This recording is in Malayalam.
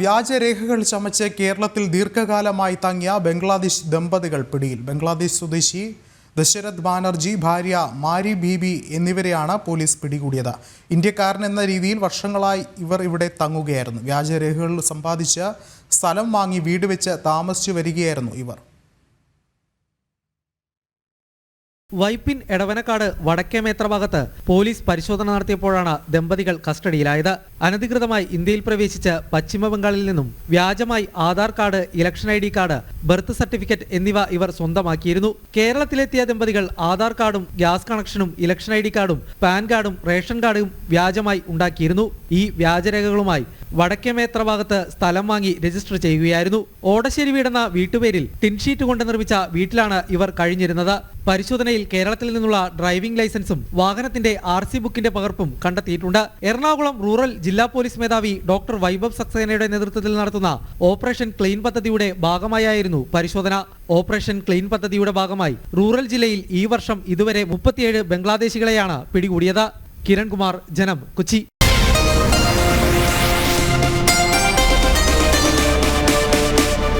വ്യാജരേഖകൾ ചമച്ച് കേരളത്തിൽ ദീർഘകാലമായി തങ്ങിയ ബംഗ്ലാദേശ് ദമ്പതികൾ പിടിയിൽ. ബംഗ്ലാദേശ് സ്വദേശി ദശരഥ് ബാനർജി ഭാര്യ മാരി ബീബി എന്നിവരെയാണ് പോലീസ് പിടികൂടിയത്. ഇന്ത്യക്കാരൻ എന്ന രീതിയിൽ വർഷങ്ങളായി ഇവർ ഇവിടെ തങ്ങുകയായിരുന്നു. വ്യാജരേഖകൾ സമ്പാദിച്ച് സ്ഥലം വാങ്ങി വീട് വെച്ച് താമസിച്ചു വരികയായിരുന്നു ഇവർ. വൈപ്പിൻ എടവനക്കാട് വടക്കേമേത്ര ഭാഗത്ത് പോലീസ് പരിശോധന നടത്തിയപ്പോഴാണ് ദമ്പതികൾ കസ്റ്റഡിയിലായത്. അനധികൃതമായി ഇന്ത്യയിൽ പ്രവേശിച്ച് പശ്ചിമബംഗാളിൽ നിന്നും വ്യാജമായി Aadhaar card election I card birth certificate എന്നിവ ഇവർ സ്വന്തമാക്കിയിരുന്നു. കേരളത്തിലെത്തിയ ദമ്പതികൾ ആധാർ കാർഡും ഗ്യാസ് കണക്ഷനും ഇലക്ഷൻ ഐ കാർഡും പാൻ കാർഡും റേഷൻ കാർഡും വ്യാജമായി ഉണ്ടാക്കിയിരുന്നു. ഈ വ്യാജരേഖകളുമായി വടക്കേമേത്ര ഭാഗത്ത് സ്ഥലം വാങ്ങി രജിസ്റ്റർ ചെയ്യുകയായിരുന്നു. ഓടശ്ശേരി വീടെന്ന വീട്ടുപേരിൽ ടിൻഷീറ്റ് കൊണ്ട് നിർമ്മിച്ച വീട്ടിലാണ് ഇവർ കഴിഞ്ഞിരുന്നത്. പരിശോധനയിൽ കേരളത്തിൽ നിന്നുള്ള ഡ്രൈവിംഗ് ലൈസൻസും വാഹനത്തിന്റെ ആർ സി ബുക്കിന്റെ പകർപ്പും കണ്ടെത്തിയിട്ടുണ്ട്. എറണാകുളം റൂറൽ ജില്ലാ പോലീസ് മേധാവി ഡോക്ടർ വൈഭവ് സക്സേനയുടെ നേതൃത്വത്തിൽ നടത്തുന്ന ഓപ്പറേഷൻ ക്ലീൻ പദ്ധതിയുടെ ഭാഗമായായിരുന്നു പരിശോധന. ഓപ്പറേഷൻ ക്ലീൻ പദ്ധതിയുടെ ഭാഗമായി റൂറൽ ജില്ലയിൽ ഈ വർഷം ഇതുവരെ മുപ്പത്തിയേഴ് ബംഗ്ലാദേശികളെയാണ് പിടികൂടിയത്. കിരൺകുമാർ ജനം കൊച്ചി.